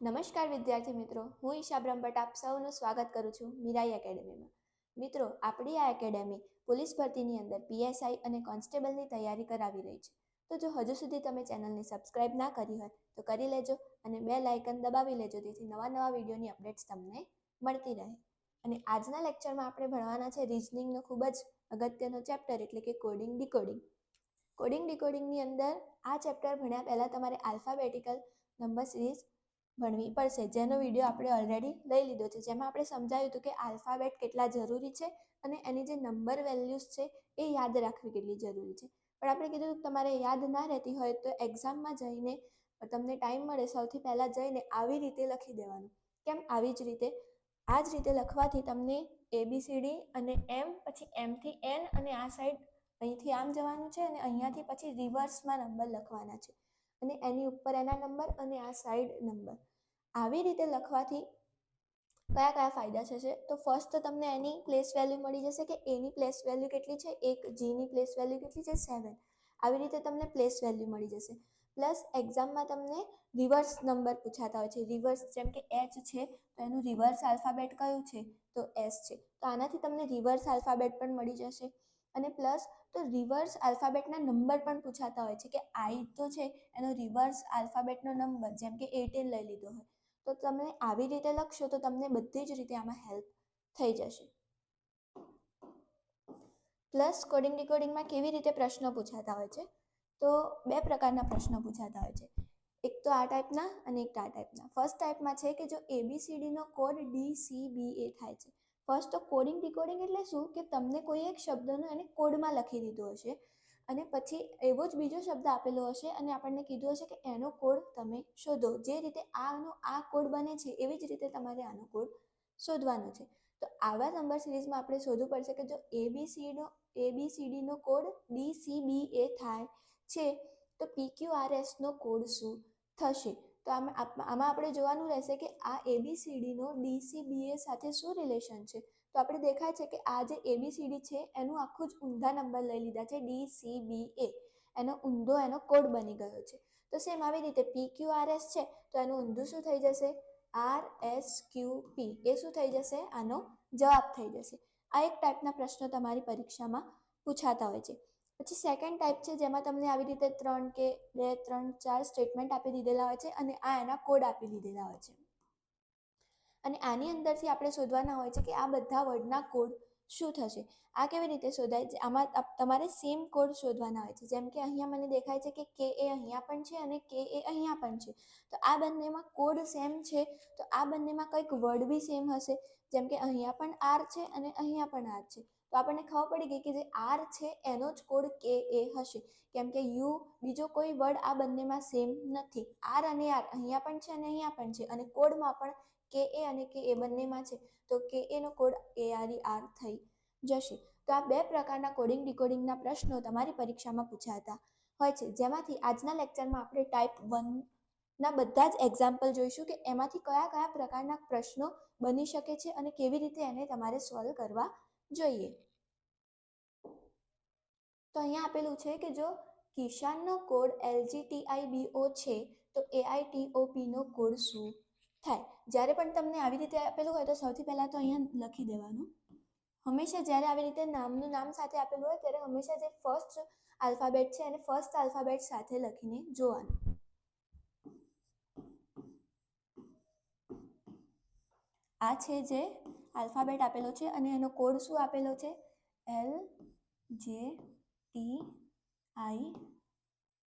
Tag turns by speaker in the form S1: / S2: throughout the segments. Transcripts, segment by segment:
S1: નમસ્કાર વિદ્યાર્થી મિત્રો, હું ઈશા બ્રહ્મભટ્ટ આપ સૌનું સ્વાગત કરું છું મીરાઈ એકેડેમીમાં. મિત્રો, આપણી આ એકેડેમી પોલીસ ભરતીની અંદર પીએસઆઈ અને કોન્સ્ટેબલની તૈયારી કરાવી રહી છે. તો જો હજુ સુધી તમે ચેનલને સબસ્ક્રાઇબ ના કરી હોય, તો કરી લેજો અને બે લાઇકન દબાવી લેજો, જેથી નવા નવા વિડીયોની અપડેટ્સ તમને મળતી રહે. અને આજના લેક્ચરમાં આપણે ભણવાના છે રિઝનિંગનો ખૂબ જ અગત્યનો ચેપ્ટર, એટલે કે કોડિંગ ડીકોડિંગ. કોડિંગ ડીકોડિંગની અંદર આ ચેપ્ટર ભણ્યા પહેલાં તમારે આલ્ફાબેટિકલ નંબર સિરીઝ ભણવી પડશે. જેનો વીડિયો આપણે ઓલરેડી લઈ લીધો છે. જેમાં આપણે સમજાવ્યું હતું કે આલ્ફાબેટ કેટલા જરૂરી છે અને એની જે નંબર વેલ્યુઝ છે એ યાદ રાખવી કેટલી જરૂરી છે. પણ આપણે કીધું તમારે યાદ ના રહેતી હોય તો એક્ઝામમાં જઈને તમને ટાઈમ મળે સૌથી પહેલાં જઈને આવી રીતે લખી દેવાનું. કેમ? આવી જ રીતે. આ જ રીતે લખવાથી તમને એબીસીડી અને એમ પછી એમથી એન અને આ સાઈડ અહીંથી આમ જવાનું છે અને અહીંયાથી પછી રિવર્સમાં નંબર લખવાના છે. અને એની ઉપર એના નંબર અને આ સાઈડ નંબર આવી રીતે લખવાથી કયા કયા ફાયદા થશે? તો ફર્સ્ટ તો તમને એની પ્લેસ વેલ્યુ મળી જશે કે એની પ્લેસ વેલ્યુ કેટલી છે? એક જીની પ્લેસ વેલ્યુ કેટલી છે? સેવન આવી રીતે તમને પ્લેસ વેલ્યુ મળી જશે. પ્લસ એક્ઝામમાં તમને રિવર્સ નંબર પૂછાતા હોય છે. રિવર્સ જેમ કે એચ છે, તો એનું રિવર્સ આલ્ફાબેટ કયું છે? તો એસ છે. તો આનાથી તમને રિવર્સ આલ્ફાબેટ પણ મળી જશે. અને પ્લસ તો રિવર્સ આલ્ફાબેટના નંબર પણ પૂછાતા હોય છે કે આઈ તો છે, એનો રિવર્સ આલ્ફાબેટનો નંબર જેમ કે એટીન લઈ લીધો હોય. તો તમે આવી રીતે લખશો તો તમને બધી જ રીતે આમાં હેલ્પ થઈ જશે. પ્લસ કોડિંગ ડીકોડિંગમાં કેવી રીતે પ્રશ્નો પૂછાતા હોય છે? તો બે પ્રકારના પ્રશ્નો પૂછાતા હોય છે. એક તો આ ટાઈપના અને એક આ ટાઈપના ફર્સ્ટ ટાઈપમાં છે કે જો એબીસીડીનો code D C B A થાય છે. ફર્સ્ટ તો કોડિંગ ડીકોડિંગ એટલે શું? કે તમને કોઈ એક શબ્દનો એને કોડમાં લખી દીધો હશે. અને પછી એવો જ બીજો શબ્દ આપેલો હશે અને આપણને કીધું હશે કે એનો કોડ તમે શોધો. જે રીતે આનો આ કોડ બને છે, એવી જ રીતે તમારે આનો કોડ શોધવાનો છે. તો આવા નંબર સિરીઝમાં આપણે શોધવું પડશે કે જો એબીસીનો એબીસીડીનો code D C B A થાય છે, તો પીક્યુ આર એસનો કોડ શું થશે? તો આમાં આમાં આપણે જોવાનું રહેશે કે આ એબીસીડીનો ડીસીબીએ સાથે શું રિલેશન છે? તો આપણે દેખાય છે કે આ જે એબીસીડી છે, એનું આખું જ ઊંધા નંબર લઈ લીધા છે ડી સી બી એ એનો ઊંધો, એનો કોડ બની ગયો છે. તો સેમ આવી રીતે પી ક્યુ આર એસ છે, તો એનું ઊંધું શું થઈ જશે? આર એસ ક્યુ પી એ શું થઈ જશે? આનો જવાબ થઈ જશે. આ એક ટાઈપના પ્રશ્નો તમારી પરીક્ષામાં પૂછાતા હોય છે. પછી સેકન્ડ ટાઈપ છે, જેમાં તમને આવી રીતે ત્રણ કે બે, ત્રણ, ચાર સ્ટેટમેન્ટ આપી દીધેલા હોય છે અને આ એના કોડ આપી દીધેલા હોય છે. અને આની અંદરથી આપણે શોધવાના હોય છે કે આ બધા વર્ડના કોડ શું થશે. આ કેવી રીતે શોધાય? આમાં તમારે સેમ કોડ શોધવાના હોય છે. જેમ કે અહીંયા મને દેખાય છે કે કે એ અહીંયા પણ છે અને કે એ અહીંયા પણ છે. તો આ બંનેમાં કોડ સેમ છે. તો આ બંનેમાં કંઈક વર્ડ બી સેમ હશે. જેમ કે અહીંયા પણ આર છે અને અહીંયા પણ આર છે. તો આપણને ખબર પડી ગઈ કે જે આર છે એનો જ કોડ કે એ હશે. કેમ કે યુ બીજો કોઈ વર્ડ આ બંનેમાં સેમ નથી. આર અને આર અહીંયા પણ છે અને અહીંયા પણ છે. અને કોડમાં પણ કે એ અને કે એ બંનેમાં છે, તો કે એનો કોડ એ આર આર થઈ જશે. તો આ બે પ્રકારના કોડિંગ ડીકોડિંગના પ્રશ્નો તમારી પરીક્ષામાં પૂછાતા હોય છે. જેમાંથી આજના લેક્ચરમાં આપણે ટાઈપ વનના બધા જ એક્ઝામ્પલ જોઈશું કે એમાંથી કયા કયા પ્રકારના પ્રશ્નો બની શકે છે અને કેવી રીતે એને તમારે સોલ્વ કરવા જોઈએ. તો અહીંયા આપેલું છે કે જો કિશાનનો કોડ એલજીટીઆઈબીઓ છે, તો એઆઈટીઓપીનો કોડ શું? થાય. જ્યારે પણ તમને આવી રીતે આપેલું હોય તો સૌથી પહેલાં તો અહીંયા લખી દેવાનું. હંમેશા જ્યારે આવી રીતે નામનું નામ સાથે આપેલું હોય ત્યારે હંમેશા જે ફર્સ્ટ આલ્ફાબેટ છે એને ફર્સ્ટ આલ્ફાબેટ સાથે લખીને જોવાનું. આ છે જે આલ્ફાબેટ આપેલો છે અને એનો કોડ શું આપેલો છે? એલ જે ટી આઈ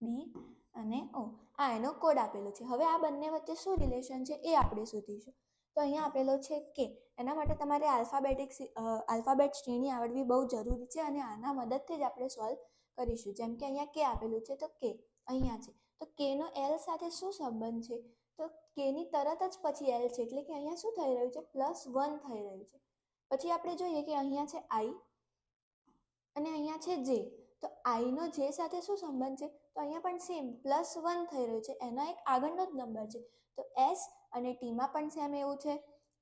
S1: બી અને ઓ, આ એનો કોડ આપેલો છે. હવે આ બંને વચ્ચે શું રિલેશન છે એ આપણે શોધીશું. તો અહીંયા આપેલો છે કે એના માટે તમારે આલ્ફાબેટિક આલ્ફાબેટ શ્રેણી આવડવી બહુ જરૂરી છે અને આના મદદથી જ આપણે સોલ્વ કરીશું. જેમ કે અહીંયા કે આપેલું છે તો કે અહીંયા છે. તો કેનો એલ સાથે શું સંબંધ છે? તો કેની તરત જ પછી એલ છે એટલે કે અહીંયા શું થઈ રહ્યું છે? પ્લસ વન થઈ રહ્યું છે. પછી આપણે જોઈએ કે અહીંયા છે આઈ અને અહીંયા છે જે તો આઈનો જે સાથે શું સંબંધ છે? તો અહીંયા પણ સેમ પ્લસ વન થઈ રહ્યું છે. એનો એક આગળનો જ નંબર છે. તો એસ અને ટીમાં પણ સેમ એવું છે.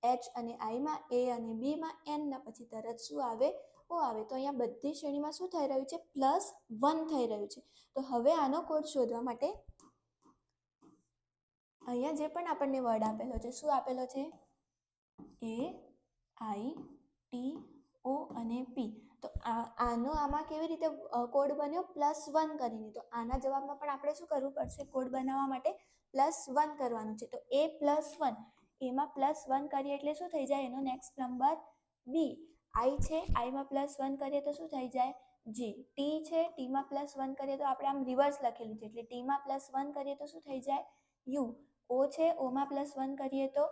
S1: એચ અને આઈમાં એ અને બીમાં એનના પછી તરત શું આવે? ઓ આવે. તો અહીંયા બધી શ્રેણીમાં શું થઈ રહ્યું છે? પ્લસ વન થઈ રહ્યું છે. તો હવે આનો કોડ શોધવા માટે અહીંયા જે પણ આપણને વર્ડ આપેલો છે, શું આપેલો છે? એ આઈ ટી ઓ અને પી તો આ, આનો આમાં કેવી રીતે કોડ બન્યો? પ્લસ વન કરીને. તો આના જવાબમાં પણ આપણે શું કરવું પડશે? કોડ બનાવવા માટે પ્લસ વન કરવાનું છે. તો એ પ્લસ વન એમાં પ્લસ વન કરીએ એટલે શું થઈ જાય? એનો નેક્સ્ટ નંબર બી આઈ છે આઈમાં પ્લસ વન કરીએ તો શું થઈ જાય? જી ટી છે ટીમાં પ્લસ વન કરીએ તો આપણે આમ રિવર્સ લખેલું છે. એટલે ટીમાં પ્લસ વન કરીએ તો શું થઈ જાય? યુ ઓ છે ઓમાં પ્લસ વન કરીએ તો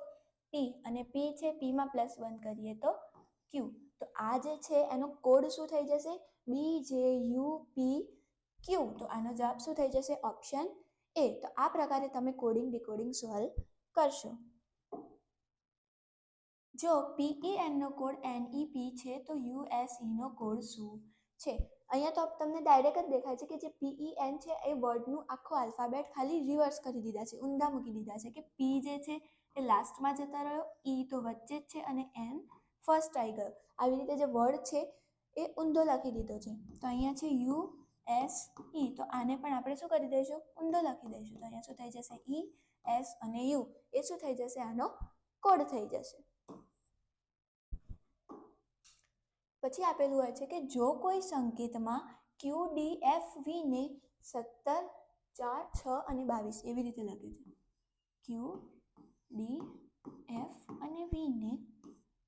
S1: પી અને પી છે પીમાં પ્લસ વન કરીએ તો ક્યુ તો આ જે છે, એનો કોડ શું થઈ જશે? બી જે યુ પી ક્યુ તો આનો જવાબ શું થઈ જશે? ઓપ્શન એ તો આ પ્રકારે તમે કોડિંગ ડીકોડિંગ સોલ્વ કરશો. જો પીઈએનનો કોડ એનઈપી છે, તો યુએસઈનો કોડ શું છે? અહીંયા તો તમને ડાયરેક્ટ જ દેખાય છે કે જે પીઈએન છે, એ વર્ડનું આખો આલ્ફાબેટ ખાલી રિવર્સ કરી દીધા છે, ઊંધા મૂકી દીધા છે કે પી જે છે, એ લાસ્ટમાં જતા રહ્યો ઈ તો વચ્ચે જ છે અને એન ફર્સ્ટ આવી ગયો આવી રીતે જે વર્ડ છે, એ ઊંધો લખી દીધો છે. તો અહીંયા છે યુ એસ ઈ. તો આને પણ આપણે શું કરી દઈશું? ઊંધો લખી દઈશું. તો અહીંયા શું થઈ જશે? ઈ, એસ અને યુ. એ શું થઈ જશે? આનો કોડ થઈ જશે. પછી આપેલું હોય છે કે જો કોઈ સંકેતમાં ક્યુ ડી એફ વીને સત્તર, ચાર, છ અને બાવીસ એવી રીતે લખે છે. ક્યુ ડી એફ અને વીને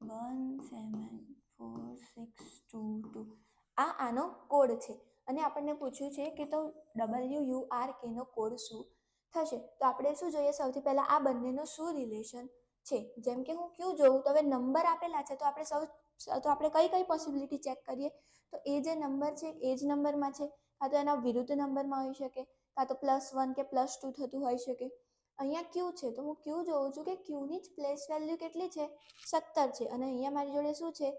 S1: one seven four six two two. આ આનો કોડ છે. અને આપણને પૂછ્યું છે કે તો ડબલ્યુ યુ આર કેનો કોડ શું થશે? તો આપણે શું જોઈએ? સૌથી પહેલાં આ બંનેનો શું રિલેશન છે? જેમ કે હું ક્યુ જોઉં, તો હવે નંબર આપેલા છે, તો આપણે સૌ, તો આપણે કઈ કઈ પોસિબિલિટી ચેક કરીએ? તો એ જે નંબર છે, એ જ નંબરમાં છે. કાં તો એના વિરુદ્ધ નંબરમાં હોઈ શકે, કાં તો પ્લસ વન કે પ્લસ ટુ થતું હોઈ શકે. અહીંયા ક્યુ છે. તો હું ક્યુ જોઉં છું કે ક્યુની જ પ્લેસ વેલ્યુ કેટલી છે? સત્તર છે. અને અહીંયા મારી જોડે શું છે?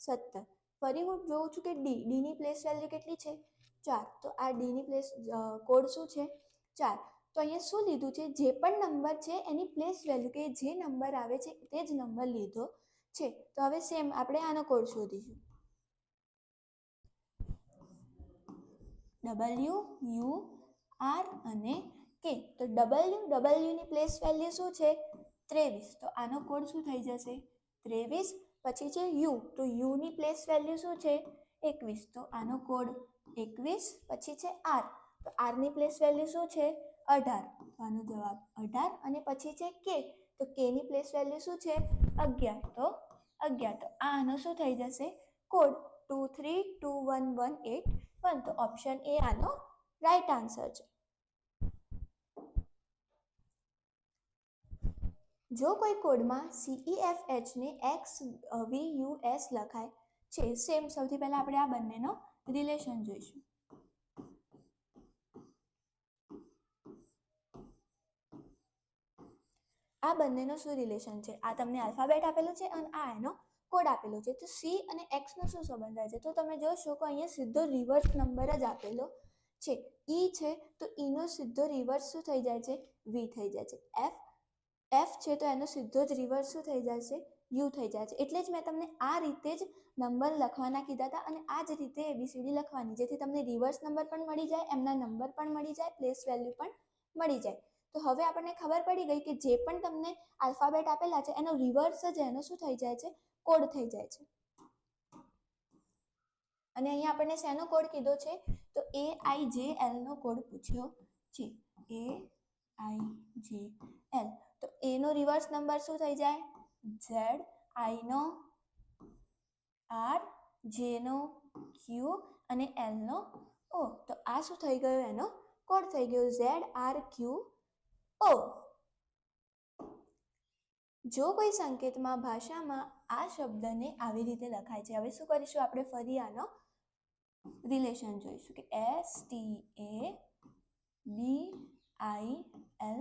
S1: સત્તર. ફરી હું જોઉં છું કે ડી ડીની પ્લેસ વેલ્યુ કેટલી છે? ચાર. તો આ ડીની પ્લેસ કોડ શું છે? ચાર. તો અહીંયા શું લીધું છે? જે પણ નંબર છે એની પ્લેસ વેલ્યુ કે જે નંબર આવે છે તે જ નંબર લીધો છે. તો હવે સેમ આપણે આનો કોડ શોધીશું. ડબલ્યુ યુ આર અને કે તો ડબલ્યુ ડબલ્યુની પ્લેસ વેલ્યુ શું છે? ત્રેવીસ. તો આનો કોડ શું થઈ જશે? ત્રેવીસ. પછી છે યુ તો યુની પ્લેસ વેલ્યુ શું છે? એકવીસ. તો આનો કોડ એકવીસ. પછી છે આર તો આરની પ્લેસ વેલ્યુ શું છે? અઢાર. આનો જવાબ અઢાર. અને પછી છે કે તો કેની પ્લેસ વેલ્યુ શું છે? અગિયાર. તો અગિયાર. તો આ આનો શું થઈ જશે? Code two three two one one eight one તો ઓપ્શન એ આનો રાઈટ આન્સર છે. જો કોઈ કોડમાં સીઈએફએચને એફ એચને એક્સ વી યુ એસ લખાય છે સેમ સૌથી પહેલાં આપણે આ બંનેનો રિલેશન જોઈશું. આ બંનેનો શું રિલેશન છે? આ તમને આલ્ફાબેટ આપેલું છે અને આ એનો કોડ આપેલો છે. તો સી અને એક્સનો શું સંબંધ થાય છે? તો તમે જોશો કે અહીંયા સીધો રિવર્સ નંબર જ આપેલો છે. ઈ છે તો ઈનો સીધો રિવર્સ શું થઈ જાય છે? વી થઈ જાય છે. એફ એફ છે તો એનો સીધો જ રિવર્સ શું થઈ જાય છે યુ થઈ જાય છે એટલે જ મેં તમને આ રીતે જ નંબર લખવાના કીધા હતા અને આ જ રીતે એબીસીડી લખવાની, જેથી તમને રિવર્સ નંબર પણ મળી જાય, એમના નંબર પણ મળી જાય પ્લેસ વેલ્યુ પણ મળી જાય. તો હવે આપણને ખબર પડી ગઈ કે જે પણ તમને આલ્ફાબેટ આપેલા છે, એનો રિવર્સ જ એનો શું થઈ જાય છે? કોડ થઈ જાય છે. અને અહીંયા આપણને શેનો કોડ કીધો છે? તો એ આઈ જે એલનો કોડ પૂછ્યો છે. એ આઈ જે એલ તો એનો રિવર્સ નંબર શું થઈ જાય? ઝેડ આઈનો આર જેનો ક્યુ અને એલનો ઓ તો આ શું થઈ ગયો? એનો કોડ થઈ ગયો. ઝેડ આર ક્યુ ઓ જો કોઈ સંકેતમાં ભાષામાં આ શબ્દને આવી રીતે લખાય છે, હવે શું કરીશું? આપણે ફરી આનો રિલેશન જોઈશું કે S T A B I L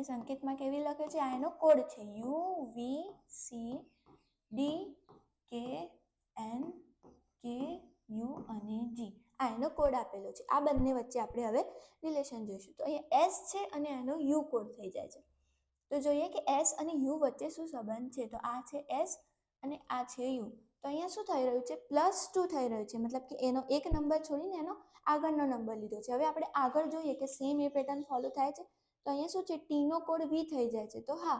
S1: એને સંકેતમાં કેવી લખે છે? આ એનો કોડ છે U V C D K N K U અને જી. આ એનો કોડ આપેલો છે. આ બંને વચ્ચે આપણે હવે રિલેશન જોઈશું. તો અહીંયા એસ છે અને એનો યુ કોડ થઈ જાય છે. તો જોઈએ કે એસ અને યુ વચ્ચે શું સંબંધ છે? તો આ છે એસ અને આ છે યુ તો અહીંયા શું થઈ રહ્યું છે? પ્લસ ટુ થઈ રહ્યું છે. મતલબ કે એનો એક નંબર છોડીને એનો આગળનો નંબર લીધો છે. હવે આપણે આગળ જોઈએ કે સેમ એ પેટર્ન ફોલો થાય છે તો અહીંયા શું છે? ટીનો કોડ વી થઈ જાય છે. તો હા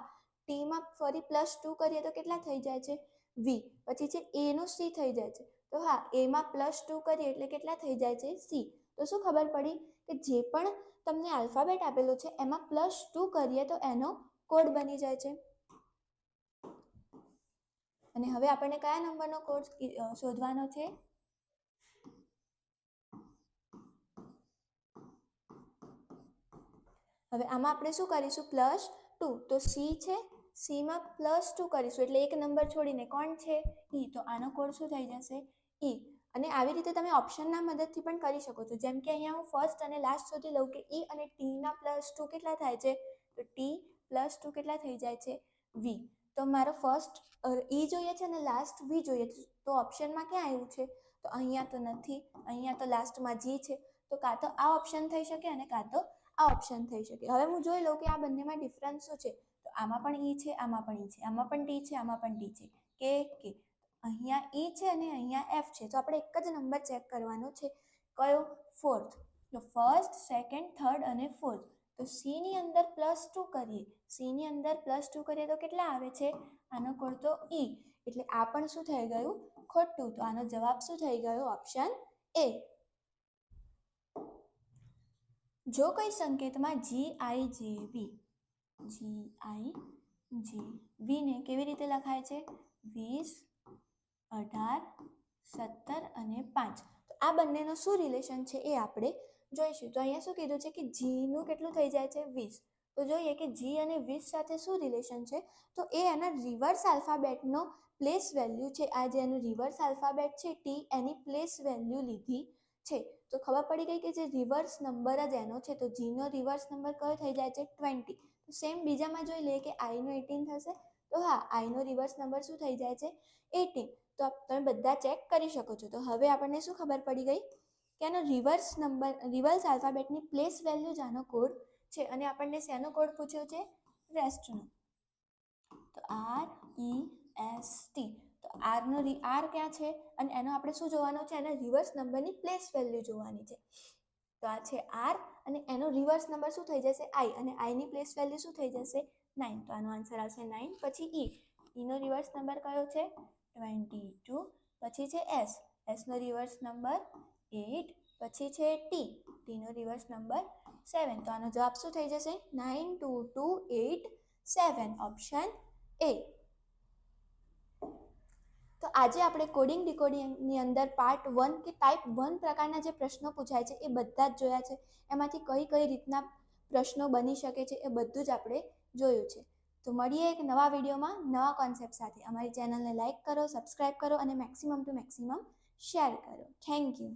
S1: ટીમાં ફરી પ્લસ ટુ કરીએ તો કેટલા થઈ જાય છે? વી પછી છે એનો સી થઈ જાય છે. તો હા એમાં પ્લસ ટુ કરીએ એટલે કેટલા થઈ જાય છે? સી તો શું ખબર પડી? કે જે પણ તમને આલ્ફાબેટ આપેલો છે, એમાં પ્લસ ટુ કરીએ તો એનો કોડ બની જાય છે. અને હવે આપણને કયા નંબરનો કોડ શોધવાનો છે? હવે આમાં આપણે શું કરીશું? પ્લસ ટુ તો સી છે. સીમાં પ્લસ ટુ કરીશું. એટલે એક નંબર છોડીને કોણ છે? ઈ તો આનો કોડ શું થઈ જશે? ઈ અને આવી રીતે તમે ઓપ્શનના મદદથી પણ કરી શકો છો. જેમ કે અહીંયા હું ફર્સ્ટ અને લાસ્ટ સુધી લઉં કે ઈ અને ટીના પ્લસ ટુ કેટલા થાય છે? તો ટી પ્લસ ટુ કેટલા થઈ જાય છે? વી તો મારો ફર્સ્ટ ઈ જોઈએ છે અને લાસ્ટ વી જોઈએ છે. તો ઓપ્શનમાં ક્યાં આવ્યું છે? તો અહીંયા તો નથી. અહીંયા તો લાસ્ટમાં જી છે. તો કાં તો આ ઓપ્શન થઈ શકે અને કાં તો આ ઓપ્શન થઈ શકે. હવે હું જોઈ લઉં કે આ બંનેમાં ડિફરન્સ શું છે? તો આમાં પણ ઈ છે, આમાં પણ ઈ છે. આમાં પણ ટી છે, આમાં પણ ટી છે. કે કે અહીંયા ઈ છે અને અહીંયા એફ છે. તો આપણે એક જ નંબર ચેક કરવાનો છે. કયો? ફોર્થ તો ફર્સ્ટ સેકન્ડ થર્ડ અને ફોર્થ તો સીની અંદર પ્લસ ટુ કરીએ. સીની અંદર પ્લસ ટુ કરીએ તો કેટલા આવે છે? આનો કોડ તો ઈ એટલે આ પણ શું થઈ ગયું? ખોટું. તો આનો જવાબ શું થઈ ગયો? ઓપ્શન એ જો કોઈ સંકેતમાં જી આઈ જે વી જી આઈ જે વીને કેવી રીતે લખાય છે? વીસ, અઢાર, સત્તર અને પાંચ. તો આ બંનેનો શું રિલેશન છે એ આપણે જોઈશું. તો અહીંયા શું કીધું છે કે જીનું કેટલું થઈ જાય છે? વીસ. તો જોઈએ કે જી અને વીસ સાથે શું રિલેશન છે? તો એ એના રિવર્સ આલ્ફાબેટનો પ્લેસ વેલ્યુ છે. આ જે એનું રિવર્સ આલ્ફાબેટ છે ટી એની પ્લેસ વેલ્યુ લીધી છે. તો ખબર પડી ગઈ કે જે રિવર્સ નંબર જ એનો છે, તો જીનો રિવર્સ નંબર કયો થઈ જાય છે? ટ્વેન્ટી તો સેમ બીજામાં જોઈ લઈએ કે આઈનો એટીન થશે, તો હા આઈનો રિવર્સ નંબર શું થઈ જાય છે? એટીન તો તમે બધા ચેક કરી શકો છો. તો હવે આપણને શું ખબર પડી ગઈ? કે આનો રિવર્સ નંબર રિવર્સ આલ્ફાબેટની પ્લેસ વેલ્યુ જ આનો કોડ છે અને આપણને શેનો કોડ પૂછ્યો છે? રેસ્ટનો તો આર ઈ એસ ટી તો આરનો આર ક્યાં છે અને એનો આપણે શું જોવાનો છે? એના રિવર્સ નંબરની પ્લેસ વેલ્યુ જોવાની છે. તો આ છે આર અને એનો રિવર્સ નંબર શું થઈ જશે? આઈ અને આઈની પ્લેસ વેલ્યુ શું થઈ જશે? નાઇન તો આનો આન્સર આવશે નાઇન પછી ઈ ઈનો રિવર્સ નંબર કયો છે? ટ્વેન્ટી ટુ પછી છે એસ એસનો રિવર્સ નંબર એટ પછી છે ટી ટીનો રિવર્સ નંબર સેવન તો આનો જવાબ શું થઈ જશે? Nine two two eight seven option A તો આજે આપણે કોડિંગ ડિકોડિંગની અંદર પાર્ટ વન કે ટાઈપ વન પ્રકારના જે પ્રશ્નો પૂછાય છે એ બધા જ જોયા છે. એમાંથી કઈ કઈ રીતના પ્રશ્નો બની શકે છે એ બધું જ આપણે જોયું છે. તો મળીએ એક નવા વિડીયોમાં નવા કોન્સેપ્ટ સાથે. અમારી ચેનલને લાઇક કરો સબસ્ક્રાઈબ કરો અને મેક્સિમમ ટુ મેક્સિમમ શેર કરો. Thank you